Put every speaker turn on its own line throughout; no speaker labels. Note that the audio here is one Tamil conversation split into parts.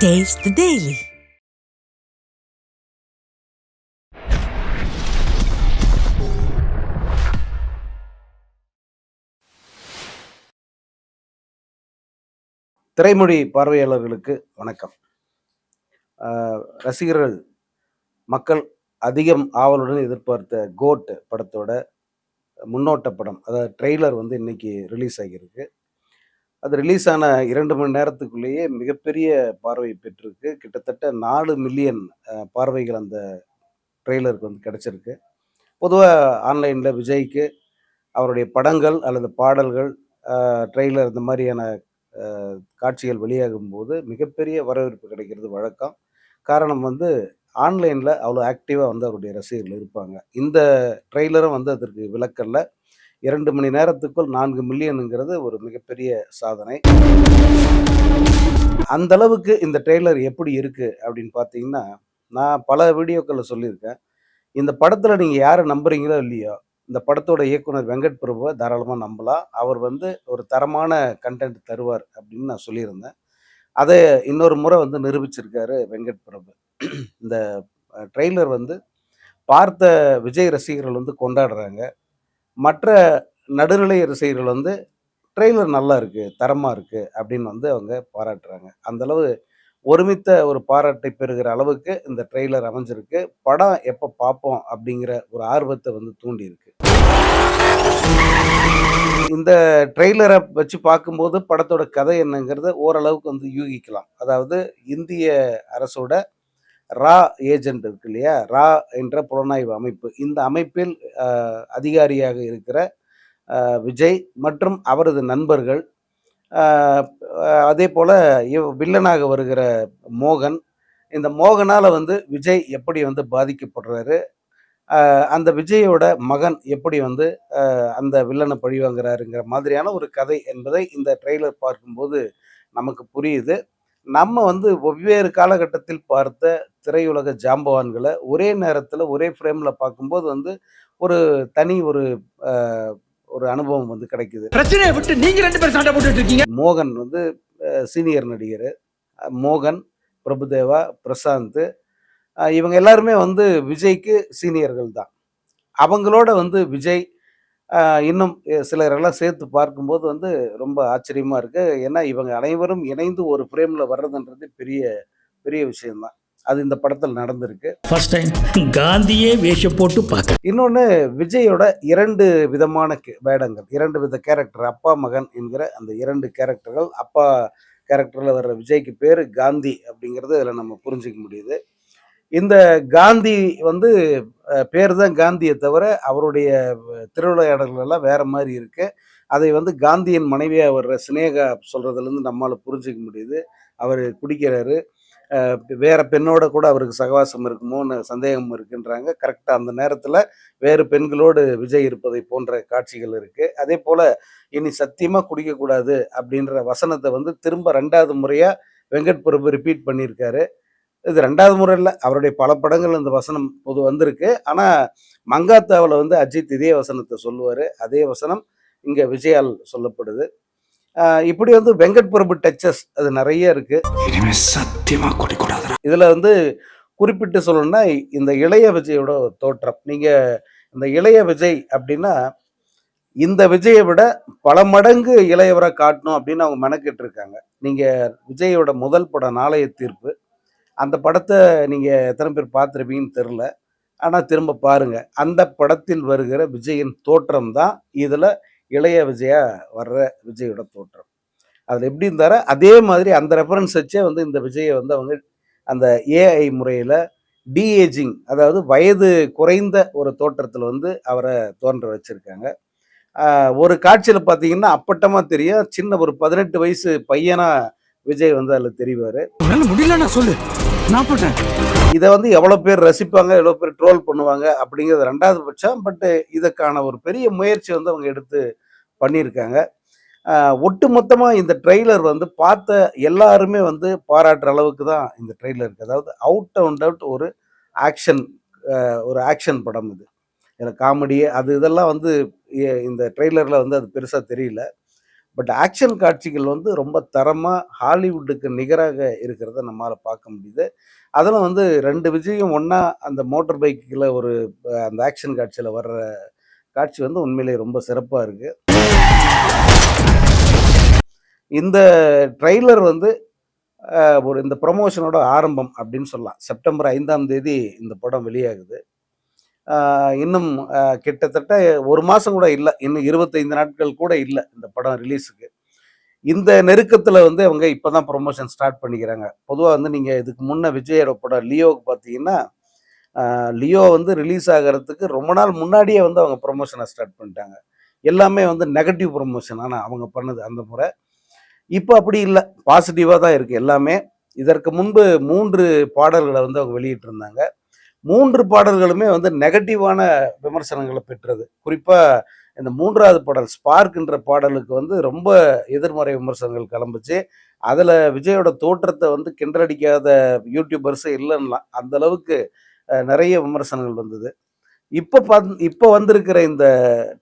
Taste the Daily.
திரைமொழி பார்வையாளர்களுக்கு வணக்கம் ரசிகர்கள் மக்கள் அதிகம் ஆவலுடன் எதிர்பார்த்த கோட் படத்தோட முன்னோட்ட படம் அதாவது ட்ரெய்லர் வந்து இன்னைக்கு ரிலீஸ் ஆகியிருக்கு அது ரிலீஸ் ஆன இரண்டு மணி நேரத்துக்குள்ளேயே மிகப்பெரிய பார்வை பெற்றிருக்கு. கிட்டத்தட்ட நாலு மில்லியன் பார்வைகள் அந்த ட்ரெய்லருக்கு வந்து கிடச்சிருக்கு. பொதுவாக ஆன்லைனில் விஜய்க்கு அவருடைய படங்கள் அல்லது பாடல்கள் ட்ரெய்லர் இந்த மாதிரியான காட்சிகள் வெளியாகும் போது மிகப்பெரிய வரவேற்பு கிடைக்கிறது வழக்கம். காரணம் வந்து ஆன்லைனில் அவ்வளோ ஆக்டிவாக வந்து அவருடைய ரசிகர்கள் இருப்பாங்க. இந்த ட்ரெய்லரும் வந்து அதற்கு விளக்கல்ல. இரண்டு மணி நேரத்துக்குள் நான்கு மில்லியனுங்கிறது ஒரு மிகப்பெரிய சாதனை. அந்த அளவுக்கு இந்த ட்ரெய்லர் எப்படி இருக்கு அப்படின்னு பார்த்தீங்கன்னா நான் பல வீடியோக்களில் சொல்லியிருக்கேன். இந்த படத்தில் நீங்கள் யாரை நம்புறீங்களோ இல்லையோ இந்த படத்தோட இயக்குனர் வெங்கட் பிரபுவை தாராளமாக நம்பலாம். அவர் வந்து ஒரு தரமான கண்டென்ட் தருவார் அப்படின்னு நான் சொல்லியிருந்தேன். அதை இன்னொரு முறை வந்து நிரூபிச்சிருக்காரு வெங்கட் பிரபு. இந்த ட்ரெய்லர் வந்து பார்த்த விஜய் ரசிகர்கள் வந்து கொண்டாடுறாங்க. மற்ற நடுநிலை ரசிகர்கள் வந்து ட்ரெய்லர் நல்லா இருக்குது தரமாக இருக்குது அப்படின்னு வந்து அவங்க பாராட்டுறாங்க. அந்த அளவு ஒருமித்த ஒரு பாராட்டை பெறுகிற அளவுக்கு இந்த ட்ரெய்லர் அமைஞ்சிருக்கு. படம் எப்போ பார்ப்போம் அப்படிங்கிற ஒரு ஆர்வத்தை வந்து தூண்டியிருக்கு. இந்த ட்ரெய்லரை வச்சு பார்க்கும்போது படத்தோட கதை என்னங்கிறத ஓரளவுக்கு வந்து யூகிக்கலாம். அதாவது இந்திய அரசோட ரா ஏஜென்ட் இருக்கு இல்லையா? ரா என்ற புலனாய்வு அமைப்பு. இந்த அமைப்பில் அதிகாரியாக இருக்கிற விஜய் மற்றும் அவரது நண்பர்கள் அதே போல் இவ் வில்லனாக வருகிற மோகன் இந்த மோகனால் வந்து விஜய் எப்படி வந்து பாதிக்கப்படுறாரு? அந்த விஜயோட மகன் எப்படி வந்து அந்த வில்லனை பழிவாங்குறாருங்கிற மாதிரியான ஒரு கதை என்பதை இந்த ட்ரெய்லர் பார்க்கும்போது நமக்கு புரியுது. நம்ம வந்து வெவ்வேறு காலகட்டத்தில் பார்த்த திரையுலக ஜாம்பவான்களை ஒரே நேரத்தில் ஒரே ஃப்ரேமில் பார்க்கும்போது வந்து ஒரு தனி ஒரு ஒரு அனுபவம் வந்து கிடைக்குது.
பிரச்சனையை விட்டு நீங்க ரெண்டு பேரும் சண்டை போட்டுட்டு இருக்கீங்க.
மோகன் வந்து சீனியர் நடிகர். மோகன் பிரபுதேவா பிரசாந்த். இவங்க எல்லாருமே வந்து விஜய்க்கு சீனியர்கள் தான். அவங்களோட வந்து விஜய் இன்னும் சிலரெல்லாம் சேர்த்து பார்க்கும்போது வந்து ரொம்ப ஆச்சரியமா இருக்கு. ஏன்னா இவங்க அனைவரும் இணைந்து ஒரு ஃப்ரேம்ல வர்றதுன்றது பெரிய பெரிய விஷயம்தான். அது இந்த படத்தில் நடந்திருக்கு.
ஃபர்ஸ்ட் டைம் காந்தியே வேஷம் போட்டு பார்க்க.
இன்னொன்று விஜயோட இரண்டு விதமான வேடங்கள் இரண்டு வித கேரக்டர் அப்பா மகன் என்கிற அந்த இரண்டு கேரக்டர்கள் அப்பா கேரக்டரில் வர்ற விஜய்க்கு பேர் காந்தி அப்படிங்கிறது இதில் நம்ம புரிஞ்சிக்க முடியுது. இந்த காந்தி வந்து பேர் தான் காந்தியை தவிர அவருடைய அஹ், திருவிளையாடல்கள் எல்லாம் வேற மாதிரி இருக்கு. அதை வந்து காந்தியின் மனைவியாக வர்ற சினேகா சொல்றதுலேருந்து நம்மளால் புரிஞ்சிக்க முடியுது. அவர் குடிக்கிறாரு. வேற பெண்ணோட கூட அவருக்கு சகவாசம் இருக்குமோன்னு சந்தேகம் இருக்குன்றாங்க. கரெக்டாக அந்த நேரத்தில் வேறு பெண்களோடு விஜய் இருப்பதை போன்ற காட்சிகள் இருக்குது அதே போல் இனி சத்தியமாக குடிக்கக்கூடாது அப்படின்ற வசனத்தை வந்து திரும்ப ரெண்டாவது முறையாக வெங்கட் பிரபு ரிப்பீட் பண்ணியிருக்காரு. இது ரெண்டாவது முறை இல்லை அவருடைய பல படங்கள் இந்த வசனம் பொது வந்திருக்கு. ஆனா மங்காத்தாவில் வந்து அஜித் இதே வசனத்தை சொல்லுவாரு. அதே வசனம் இங்க விஜயால் சொல்லப்படுது. இப்படி வந்து வெங்கட் பிரபு டச்சஸ் அது நிறைய இருக்கு.
இனிமே சத்தியமா குடிக்கூடாது
இதுல வந்து குறிப்பிட்டு சொல்லணும்னா இந்த இளைய விஜயோட தோற்றம். நீங்க இந்த இளைய விஜய் அப்படின்னா இந்த விஜயை விட பல மடங்கு இளையவரை காட்டணும் அப்படின்னு அவங்க மெனக்கிட்டு இருக்காங்க நீங்க விஜயோட முதல் படம் நாளைய தீர்ப்பு. அந்த படத்தை நீங்கள் எத்தனை பேர் பார்த்துருப்பீங்கன்னு தெரில ஆனால் திரும்ப பாருங்கள் அந்த படத்தில் வருகிற விஜயின் தோற்றம் தான் இதில் இளைய விஜயா வர்ற விஜயோட தோற்றம். அதில் எப்படி இருந்தாரோ அதே மாதிரி அந்த ரெஃபரன்ஸ் வச்சே வந்து இந்த விஜயை வந்து அவங்க அந்த ஏஐ முறையில் டிஏஜிங் அதாவது வயது குறைந்த ஒரு தோற்றத்தில் வந்து அவரை தோன்ற வச்சுருக்காங்க. ஒரு காட்சியில் பார்த்தீங்கன்னா அப்பட்டமாக தெரியும். சின்ன ஒரு பதினெட்டு வயசு பையனாக விஜய் வந்து அதில் தெரிவார்.
முடியலன்னா சொல்லு. நான் போட்டேன்.
இதை வந்து எவ்வளோ பேர் ரசிப்பாங்க எவ்வளோ பேர் ட்ரோல் பண்ணுவாங்க அப்படிங்கிறது ரெண்டாவது பட்சம். பட்டு இதுக்கான ஒரு பெரிய முயற்சி வந்து அவங்க எடுத்து பண்ணியிருக்காங்க. ஒட்டு மொத்தமாக இந்த ட்ரெய்லர் வந்து பார்த்த எல்லாருமே வந்து பாராட்டுற அளவுக்கு தான் இந்த ட்ரெய்லர் இருக்குது அதாவது அவுட் அண்ட் அவுட் ஒரு ஆக்ஷன் ஒரு ஆக்ஷன் படம் இது. இதில் காமெடி அது இதெல்லாம் வந்து இந்த ட்ரெய்லரில் வந்து அது பெருசாக தெரியல. பட் ஆக்ஷன் காட்சிகள் வந்து ரொம்ப தரமாக ஹாலிவுட்டுக்கு நிகராக இருக்கிறத நம்மளால் பார்க்க முடியுது. அதில் வந்து ரெண்டு விஜயும் ஒன்றா அந்த மோட்டர் பைக்கில் ஒரு அந்த ஆக்ஷன் காட்சியில் வர்ற காட்சி வந்து உண்மையிலேயே ரொம்ப சிறப்பாக இருக்குது இந்த ட்ரெய்லர் வந்து ஒரு இந்த ப்ரொமோஷனோட ஆரம்பம் அப்படின்னு சொல்லலாம். செப்டம்பர் ஐந்தாம் தேதி இந்த படம் வெளியாகுது. இன்னும் கிட்டத்தட்ட ஒரு மாதம் கூட இல்லை. இன்னும் இருபத்தைந்து நாட்கள் கூட இல்லை இந்த படம் ரிலீஸுக்கு இந்த நெருக்கத்தில் வந்து அவங்க இப்போ தான் ப்ரொமோஷன் ஸ்டார்ட் பண்ணிக்கிறாங்க. பொதுவாக வந்து நீங்கள் இதுக்கு முன்னே விஜயோட படம் லியோவுக்கு பார்த்தீங்கன்னா லியோ வந்து ரிலீஸ் ஆகிறதுக்கு ரொம்ப நாள் முன்னாடியே வந்து அவங்க ப்ரொமோஷனை ஸ்டார்ட் பண்ணிட்டாங்க. எல்லாமே வந்து நெகட்டிவ் ப்ரொமோஷன் ஆனால் அவங்க பண்ணது அந்த முறை. இப்போ அப்படி இல்லை. பாசிட்டிவாக தான் இருக்குது எல்லாமே. இதற்கு முன்பு மூன்று பாடல்களை வந்து அவங்க வெளியிட்டிருந்தாங்க. மூன்று பாடல்களுமே வந்து நெகட்டிவான விமர்சனங்களை பெற்றது. குறிப்பாக இந்த மூன்றாவது பாடல் ஸ்பார்க்ன்ற பாடலுக்கு வந்து ரொம்ப எதிர்மறை விமர்சனங்கள் கிளம்புச்சு. அதில் விஜயோட தோற்றத்தை வந்து கிண்டலடிக்காத யூடியூபர்ஸே இல்லைன்னா அந்த அளவுக்கு நிறைய விமர்சனங்கள் வந்தது. இப்போ பந் இப்போ வந்திருக்கிற இந்த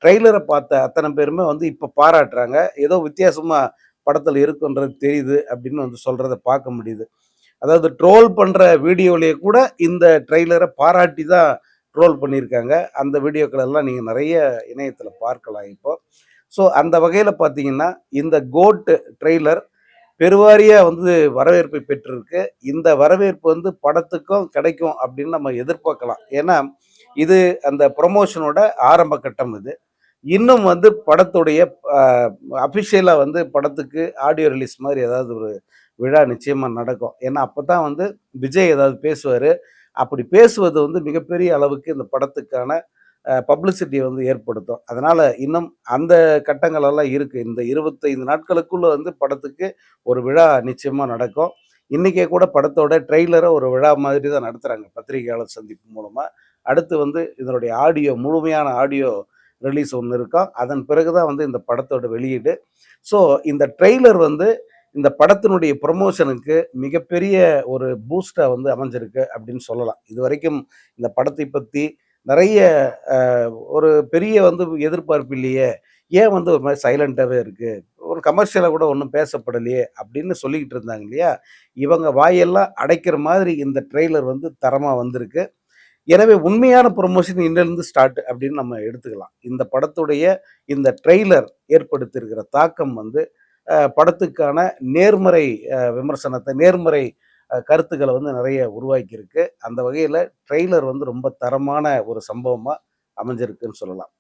ட்ரெய்லரை பார்த்த அத்தனை பேருமே வந்து இப்போ பாராட்டுறாங்க. ஏதோ வித்தியாசமாக படத்தில் இருக்குன்றது தெரியுது அப்படின்னு வந்து சொல்கிறத பார்க்க முடியுது. அதாவது ட்ரோல் பண்ணுற வீடியோலேயே கூட இந்த ட்ரெய்லரை பாராட்டி தான் ட்ரோல் பண்ணியிருக்காங்க. அந்த வீடியோக்கள் எல்லாம் நீங்கள் நிறைய இணையத்தில் பார்க்கலாம் இப்போ. ஸோ அந்த வகையில் பார்த்தீங்கன்னா இந்த கோட் ட்ரெய்லர் பெருவாரியாக வந்து வரவேற்பை பெற்றிருக்கு. இந்த வரவேற்பு வந்து படத்துக்கும் கிடைக்கும் அப்படின்னு நம்ம எதிர்பார்க்கலாம். ஏன்னா இது அந்த ப்ரொமோஷனோட ஆரம்ப கட்டம் இது. இன்னும் வந்து படத்துடைய அஃபிஷியலாக வந்து படத்துக்கு ஆடியோ ரிலீஸ் மாதிரி ஏதாவது ஒரு விழா நிச்சயமாக நடக்கும். ஏன்னா அப்போ தான் வந்து விஜய் ஏதாவது பேசுவார். அப்படி பேசுவது வந்து மிகப்பெரிய அளவுக்கு இந்த படத்துக்கான பப்ளிசிட்டியை வந்து ஏற்படுத்தும். அதனால் இன்னும் அந்த கட்டங்களெல்லாம் இருக்குது இந்த இருபத்தைந்து நாட்களுக்குள்ளே வந்து படத்துக்கு ஒரு விழா நிச்சயமாக நடக்கும். இன்றைக்கே கூட படத்தோட ட்ரெய்லரை ஒரு விழா மாதிரி தான் நடத்துகிறாங்க பத்திரிகையாளர் சந்திப்பு மூலமாக அடுத்து வந்து இதனுடைய ஆடியோ முழுமையான ஆடியோ ரிலீஸ் ஒன்று இருக்கும். அதன் பிறகு தான் வந்து இந்த படத்தோட வெளியீடு. ஸோ இந்த ட்ரெய்லர் வந்து இந்த படத்தினுடைய ப்ரொமோஷனுக்கு மிகப்பெரிய ஒரு பூஸ்டாக வந்து அமைஞ்சிருக்கு அப்படின்னு சொல்லலாம். இது வரைக்கும் இந்த படத்தை பற்றி நிறைய ஒரு பெரிய வந்து எதிர்பார்ப்பு இல்லையே. ஏன் வந்து ஒரு மாதிரி சைலண்ட்டாகவே இருக்குது ஒரு கமர்ஷியலாக கூட ஒன்றும் பேசப்படலையே அப்படின்னு சொல்லிக்கிட்டு இருந்தாங்க இல்லையா? இவங்க வாயெல்லாம் அடைக்கிற மாதிரி இந்த ட்ரெய்லர் வந்து தரமாக வந்திருக்கு. எனவே உண்மையான ப்ரொமோஷன் இன்னிலிருந்து ஸ்டார்ட் அப்படின்னு நம்ம எடுத்துக்கலாம். இந்த படத்துடைய இந்த ட்ரெய்லர் ஏற்படுத்தியிருக்கிற தாக்கம் வந்து படத்துக்கான நேர்மறை விமர்சனத்தை நேர்மறை கருத்துக்களை வந்து நிறைய உருவாக்கியிருக்கு. அந்த வகையில் ட்ரெய்லர் வந்து ரொம்ப தரமான ஒரு சம்பவமாக அமைஞ்சிருக்குன்னு சொல்லலாம்.